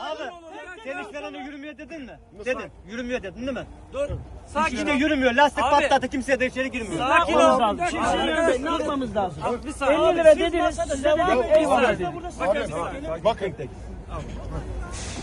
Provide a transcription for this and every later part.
Abi sen işverene yürümüyor dedin mi? Dedin. Yürümüyor dedin değil mi? Dur. Sakin ol. yürümüyor. Lastik Abi. patladı. Kimse de içeri girmiyor. Sakin ol. lazım? Kimse yürümeyin. Ne yapmamız lazım? Bir saniye. 50 lira dediniz. Size dedik eyvallah dedik. Bakın. Bakın.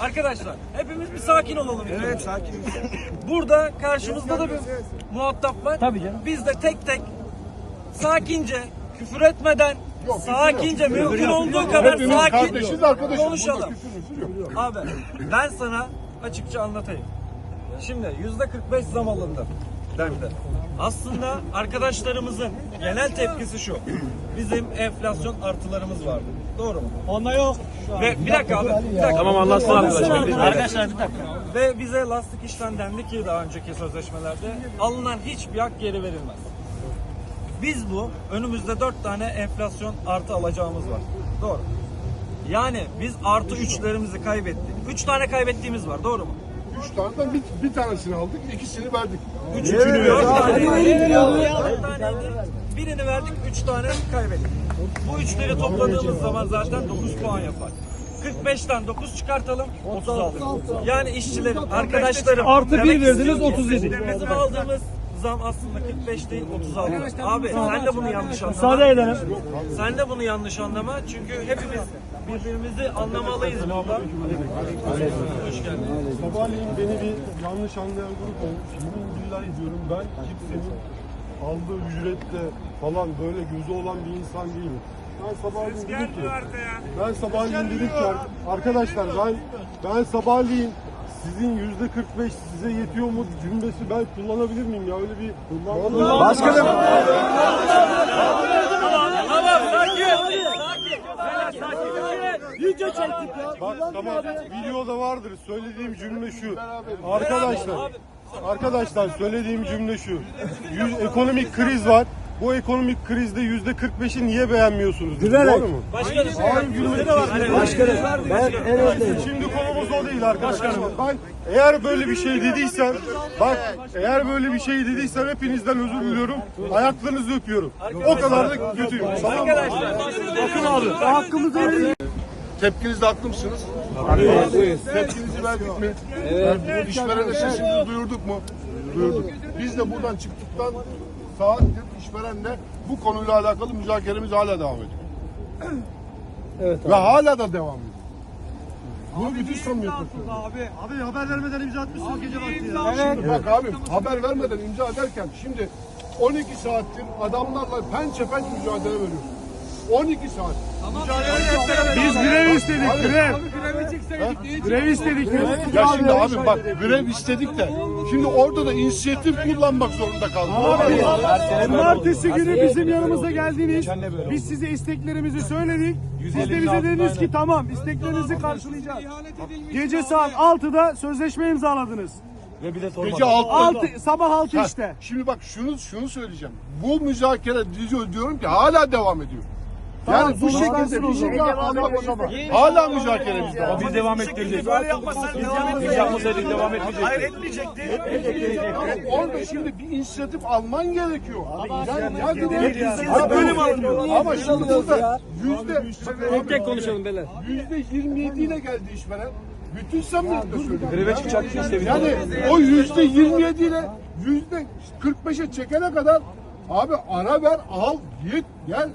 Arkadaşlar hepimiz bir sakin olalım. Evet sakin. Burada karşımızda da bir muhatap var. Tabii canım. Biz de tek tek sakince küfür etmeden sakince mümkün olduğu kadar Hepimiz sakin kardeşiz arkadaşız. konuşalım. Burada küfür müfür yok. Abi ben sana açıkça anlatayım. Şimdi yüzde 45 zam alındı dendi. Aslında arkadaşlarımızın genel tepkisi şu. Bizim enflasyon artılarımız vardı. Doğru mu? Onda yok. Ve bir dakika abi. Bir dakika. Tamam anlatsın arkadaşlar. Arkadaşlar bir dakika. Ve bize lastik işten dendi ki daha önceki sözleşmelerde alınan hiçbir hak geri verilmez. Biz bu önümüzde dört tane enflasyon artı alacağımız var. Doğru. Yani biz artı üçlerimizi kaybettik. Üç tane kaybettiğimiz var. Doğru mu? Üç taneden bir, bir tanesini aldık, ikisini verdik. Üçünü dört tane. Dört taneydi. Birini verdik, üç tane kaybettik. Bu üçleri topladığımız zaman zaten 9 puan yapar. 45'ten 9 çıkartalım, 36. Yani işçilerin, arkadaşlarım. Artı bir demek verdiniz, istiyorum ki 37. Bizim aldığımız zam aslında 45 değil 36. Abi sen de bunu yanlış anlama. Müsaade edelim. Sen de bunu yanlış anlama. Çünkü hepimiz birbirimizi anlamalıyız burada. Hoş geldin. Sabahleyin beni bir yanlış anlayan grup olmuş. Yemin billahi diyorum ben kimsenin aldığı ücretle falan böyle gözü olan bir insan değilim. Ben sabahleyin dedim ki, ben sabahleyin dedim ki arkadaşlar ben ben sabahleyin sizin yüzde 45 size yetiyor mu cümlesi ben kullanabilir miyim ya öyle bir Başkanım. Tamam sakin. Video çektik ya. Bak tamam videoda vardır söylediğim cümle şu. Arkadaşlar arkadaşlar söylediğim cümle şu. Yüz, ekonomik kriz var. Bu ekonomik krizde yüzde 45'i niye beğenmiyorsunuz? Gülerek. Doğru mu? Başkanım. Hayır gülmek Başkanım ben evet. Şimdi konumuz o değil arkadaşlar. Ben eğer böyle bir şey dediysem, bak eğer böyle bir şey dediysem hepinizden özür diliyorum. Ayaklarınızı öpüyorum. O kadar da kötüyüm. Tamam mı? Bakın abi. Hakkımızı verin. Tepkinizde haklı mısınız? Tepkinizi verdik mi? Evet. İşverene sesimizi duyurduk mu? Duyurduk. Biz de buradan çıktıktan saattir işverenle bu konuyla alakalı müzakeremiz hala devam ediyor. Evet Ve hala da devam ediyor. Bunu bütün samimiyetle söylüyorum. Abi, abi haber vermeden imza atmışsınız gece vakti ya. Şimdi bak abim haber vermeden imza ederken şimdi 12 saattir adamlarla pençe penç mücadele veriyoruz. 12 saat. Biz grev istedik grev. Ha? Grev istedik. Ya şimdi abi bak grev istedik de şimdi orada da inisiyatif kullanmak zorunda kaldık. Cumartesi günü bizim yanımıza geldiniz. Biz size isteklerimizi söyledik. Siz de bize dediniz ki tamam isteklerinizi karşılayacağız. Gece saat 6'da sözleşme imzaladınız. Gece 6. 6 sabah 6 Ha, işte. Şimdi bak şunu şunu söyleyeceğim. Bu müzakere diyor- diyorum ki hala devam ediyor. Yani bu şekilde bir şey almak hala müzakeremiz devam. Biz devam ettireceğiz. Böyle yapmasan devam Biz yapmasaydık devam etmeyecektik. Hayır etmeyecekti. Orada şimdi bir inisiyatif alman gerekiyor. Yani Ya böyle mi alınıyor? Ama şimdi burada yüzde Tek tek konuşalım beyler. yüzde 27 ile geldi işveren. Bütün samimiyetle söylüyorum. Greve çıkacaktı işte. Yani o yüzde 27 ile yüzde 45'e çekene kadar abi ara ver al git gel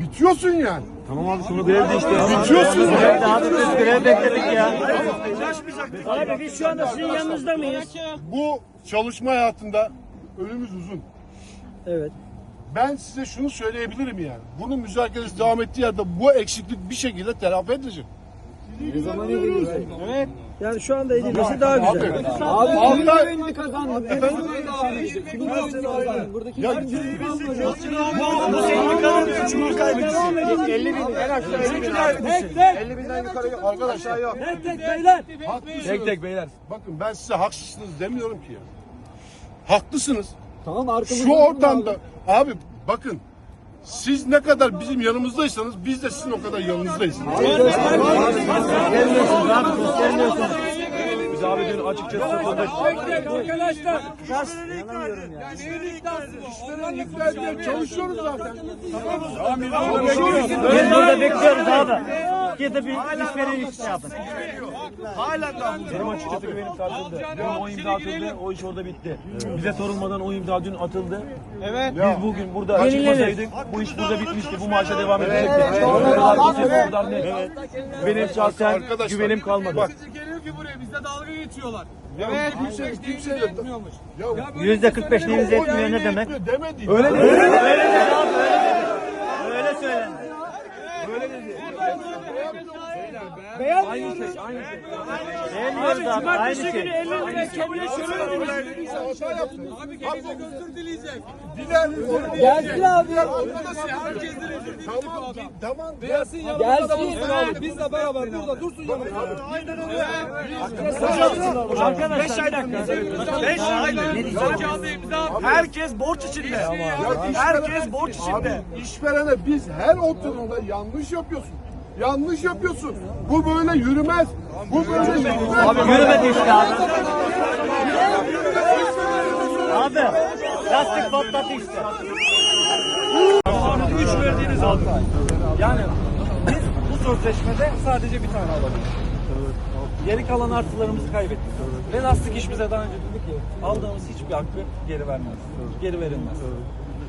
bitiyorsun yani. Tamam abi şunu grevde işte. Bitiyorsun yani. Abi biz grev bekledik ya. Abi biz şu anda sizin yanınızda mıyız? Bu çalışma hayatında önümüz uzun. Evet. Ben size şunu söyleyebilirim yani. Bunun müzakeresi devam ettiği yerde bu eksiklik bir şekilde telafi edilecek. Evet. Yani şu anda edilmesi daha güzel. Abi, altı ay- Ya Bu sendikanın üçünü kaybettik. 50 bin en aşağı 50 bin kaybetmişsin. 50 binden yukarı arkadaşlar yok. tek tek beyler. Tek tek beyler. Bakın ben size haksızsınız demiyorum ki ya. Haklısınız. Tamam arkamızda. Şu ortamda abi bakın siz ne kadar bizim yanımızdaysanız biz de sizin o kadar yanınızdayız. Abi açıkçası satıldık. Çalışıyoruz zaten. Biz burada bekliyoruz abi. Gidip bir işveren iş yapın. Benim açıkçası güvenim sarsıldı. Dün o imza atıldı, o iş orada bitti. Bize sorulmadan o imza dün atıldı. Evet. Biz bugün burada çıkmasaydık bu iş burada bitmişti. Bu maaşa devam edecekti. Kadar net. Benim şahsen güvenim kalmadı. Geliyor ki buraya bizde dalga geçiyorlar. Evet, kimse kimse etmiyormuş. Yüzde 45 neyinize etmiyor ne demek? Demedi. Öyle mi? Öyle Aynı şey, aynı şey. Beğenmiyoruz abi aynı şey. Gelsin abi. Herkes dilecek. Tamam. Tamam. Gelsin yanımızda bulunsun abi. Biz de beraber burada dursun yanımızda. Aynen öyle. Arkadaşlar 5 ayda 5 ayda Herkes borç içinde. Herkes borç içinde. İşverene biz her oturumda yanlış yapıyorsun. Yanlış yapıyorsun. Bu böyle yürümez. Bu böyle yürümez. Abi yürümedi işte abi. Abi lastik patladı işte. Üç verdiğiniz 6 ay. Yani biz bu sözleşmede sadece bir tane alabiliriz. Geri kalan artılarımızı kaybettik. Ve lastik iş bize daha önce dedi ki aldığımız hiçbir hakkı geri vermez. Geri verilmez.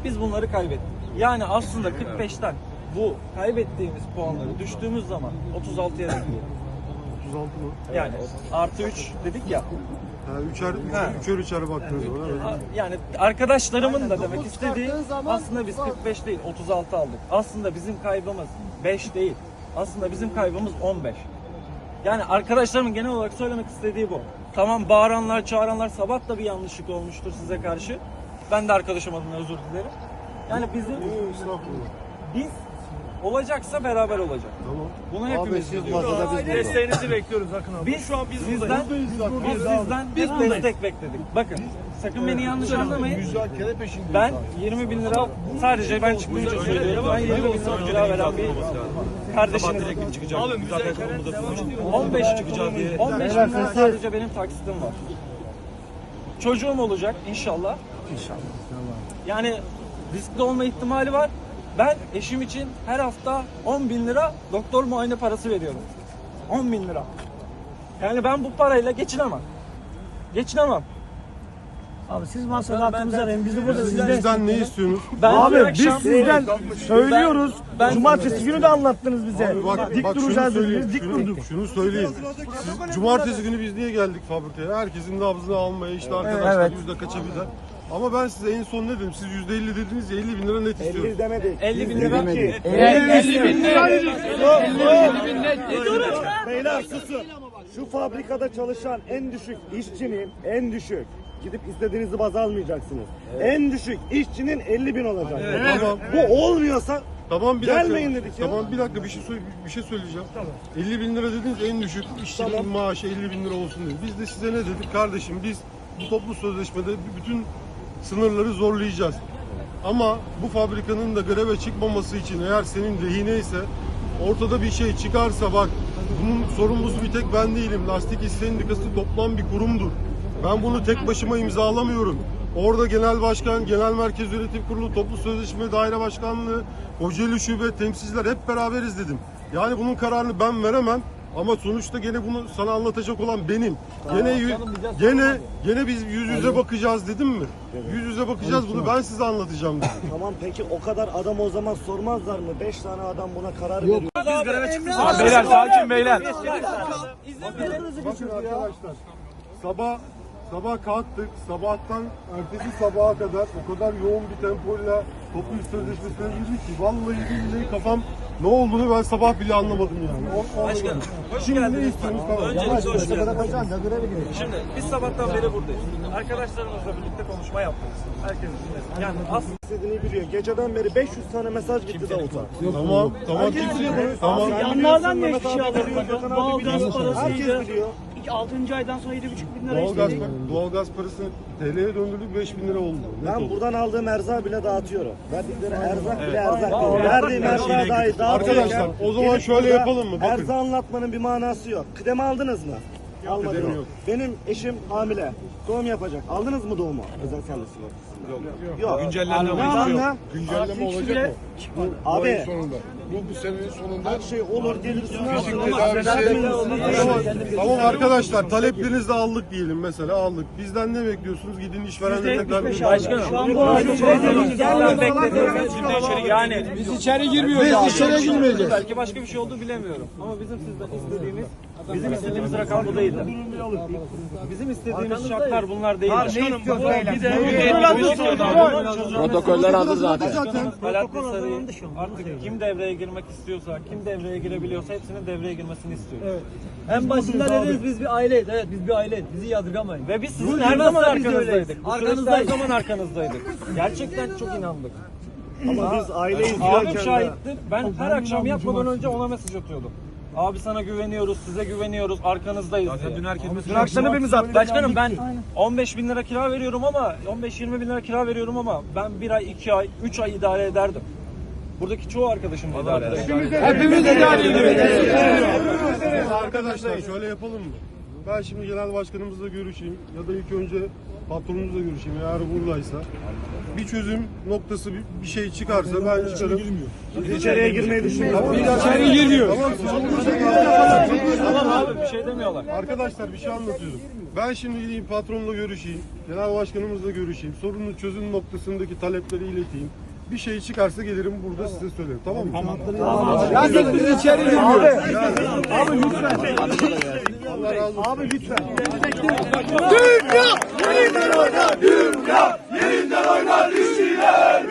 Biz bunları kaybettik. Yani aslında 45'ten bu kaybettiğimiz puanları düştüğümüz zaman 36'ya düşüyor. 36 mı? Yani artı 3 dedik ya. Ha, üçer, üçer üçer baktınız ona. Evet. Yani arkadaşlarımın da demek istediği aslında biz 45 değil 36 aldık. Aslında bizim kaybımız 5 değil. Aslında bizim kaybımız 15. Yani arkadaşlarımın genel olarak söylemek istediği bu. Tamam bağıranlar, çağıranlar sabah da bir yanlışlık olmuştur size karşı. Ben de arkadaşım adına özür dilerim. Yani bizim Estağfurullah. biz olacaksa beraber olacak. Tamam. Bunu hepimiz istiyoruz. Desteğinizi bekliyoruz Akın abi. Biz şu an biz sizden biz sizden hep destek bekledik. Bakın sakın beni yanlış anlamayın. Peşindeyiz. Ben 20 bin lira sadece ben çıktığım için söylüyorum. Ben 20 bin lira kira veren bir kardeşiniz. çıkacak. Zaten konumda tutmuş. 15 çıkacağız diye. 15 bin lira sadece benim taksitim var. Çocuğum olacak inşallah. İnşallah. Yani riskli olma ihtimali var. Ben eşim için her hafta 10 bin lira doktor muayene parası veriyorum. 10 bin lira. Yani ben bu parayla geçinemem. Geçinemem. Abi siz masada hakkınızı arayın. Biz de burada sizden Bizden ne istiyorsunuz? Ben Abi biz sizden söylüyoruz. Ben- Cumartesi günü de anlattınız bize. Abi bak, dik bak duracağız dediniz. Dik durduk. şunu söyleyeyim. Siz, cumartesi günü biz niye geldik fabrikaya? Herkesin nabzını almaya, işte arkadaşlar Evet. yüzde kaça bir Ama ben size en son ne dedim? Siz yüzde elli dediniz ya 50 bin lira net istiyorum. 50 bin lira. Beyler susun. Şu fabrikada çalışan en düşük işçinin en düşük gidip istediğinizi baz almayacaksınız. En düşük işçinin 50 bin olacak. Tamam. Bu olmuyorsa Tamam bir dakika. Gelmeyin dedik ya. Tamam bir dakika bir şey söyle- bir şey söyleyeceğim. 50 bin lira dediniz en düşük işçinin maaşı 50 bin lira olsun dedi. Biz de size ne dedik kardeşim biz bu toplu sözleşmede bütün sınırları zorlayacağız. Ama bu fabrikanın da greve çıkmaması için eğer senin lehine ise ortada bir şey çıkarsa bak bunun sorumlusu bir tek ben değilim. Lastik İş Sendikası toplam bir kurumdur. Ben bunu tek başıma imzalamıyorum. Orada genel başkan, genel merkez yönetim kurulu, toplu sözleşme daire başkanlığı, Kocaeli şube temsilciler hep beraberiz dedim. Yani bunun kararını ben veremem. Ama sonuçta gene bunu sana anlatacak olan benim. Gene yü- gene gene biz yüz yüze bakacağız dedim mi? Yüz yüze bakacağız bunu ben size anlatacağım dedim. Tamam peki o kadar adam o zaman sormazlar mı? 5 tane adam buna karar veriyor. Beyler sakin beyler. Bakın arkadaşlar sabah sabah kalktık sabahtan ertesi sabaha kadar o kadar yoğun bir tempoyla toplu sözleşmesine girdik ki vallahi billahi kafam ne olduğunu ben sabah bile anlamadım yani. O, o, Başkanım, hoş Şimdi ne geldiniz. istiyorsunuz? Tamam. Öncelikle hoş geldiniz. Şimdi biz sabahtan beri buradayız. Arkadaşlarımızla birlikte konuşma yaptık. Herkes dinlesin. Yani aslında İstediğini biliyor. Geceden beri 500 tane mesaj gitti Davut'a. Tamam tamam kimse tamam. Yanlardan ne şey alıyor? Gökhan abi Doğalgaz biliyor. parasıydı. Herkes biliyor. 6. aydan sonra 7,5 bin lira Doğalgaz, istedik. doğalgaz parasını TL'ye döndürdük 5 bin lira oldu. Net Ben oldu. buradan aldığım erzağı bile dağıtıyorum. Verdikleri erzak bile erzak değil. Verdiğim erzağı dahi dağıtıyorum. Arkadaşlar, o zaman şöyle yapalım mı? Bakın. Erzağı anlatmanın bir manası yok. Kıdem aldınız mı? almadınız. Benim eşim hamile. Doğum yapacak. Aldınız mı doğumu? Özel sağlık sigortasında. Yok. Yok. Güncellenme Ne var. anlamda? Güncelleme olacak mı? Abi sonunda. Bu, bu senenin sonunda her şey olur gelir Fizik tedavisi. Tamam arkadaşlar taleplerinizi de aldık diyelim mesela aldık. Bizden ne bekliyorsunuz? Gidin işverenle tekrar bir Yani Biz içeri girmiyoruz abi. içeri girmeyeceğiz. belki başka bir şey oldu bilemiyorum. Ama bizim sizden istediğimiz bizim istediğimiz rakam bu değildi. Bizim istediğimiz şartlar bunlar değildi. Ne istiyorsun? Protokoller hazır zaten. Alaaddin Sarı'yı artık kim devreye girmek istiyorsa, kim devreye girebiliyorsa hepsinin devreye girmesini istiyoruz. En başında dediniz biz bir aileyiz. Evet biz bir aileyiz. Bizi yadırgamayın. Ve biz sizin her zaman arkanızdaydık. Bu süreçte her zaman arkanızdaydık. Gerçekten çok inandık. Ama biz aileyiz Abim diyorken de- şahitti. Ben her akşam yatmadan önce ona mesaj atıyordum. Abi sana güveniyoruz, size güveniyoruz, arkanızdayız diye. Dün herkes Dün akşam hepimiz attık. Başkanım ben 15 bin lira kira veriyorum ama 15-20 bin lira kira veriyorum ama ben bir ay, iki ay, üç ay idare ederdim. Buradaki çoğu arkadaşım da idare eder. Hepimiz idare Evet, Arkadaşlar şöyle yapalım mı? Ben şimdi genel başkanımızla görüşeyim ya da ilk önce patronumuzla görüşeyim eğer buradaysa. Bir çözüm noktası bir, bir şey çıkarsa ben çıkarım. İçeriye girmeyi düşünüyoruz. İçeri girmiyor. Tamam Tamam abi bir şey demiyorlar. Arkadaşlar bir şey anlatıyorum. Ben şimdi gideyim patronla görüşeyim. Genel başkanımızla görüşeyim. Sorunun çözüm noktasındaki talepleri ileteyim. Bir şey çıkarsa gelirim burada size söylerim. Tamam mı? Yazık biz içeri girmiyoruz. Allah razı olsun. Abi lütfen. Dünya! Yeniden oynar! Dünya! Yeniden oynar işçiler!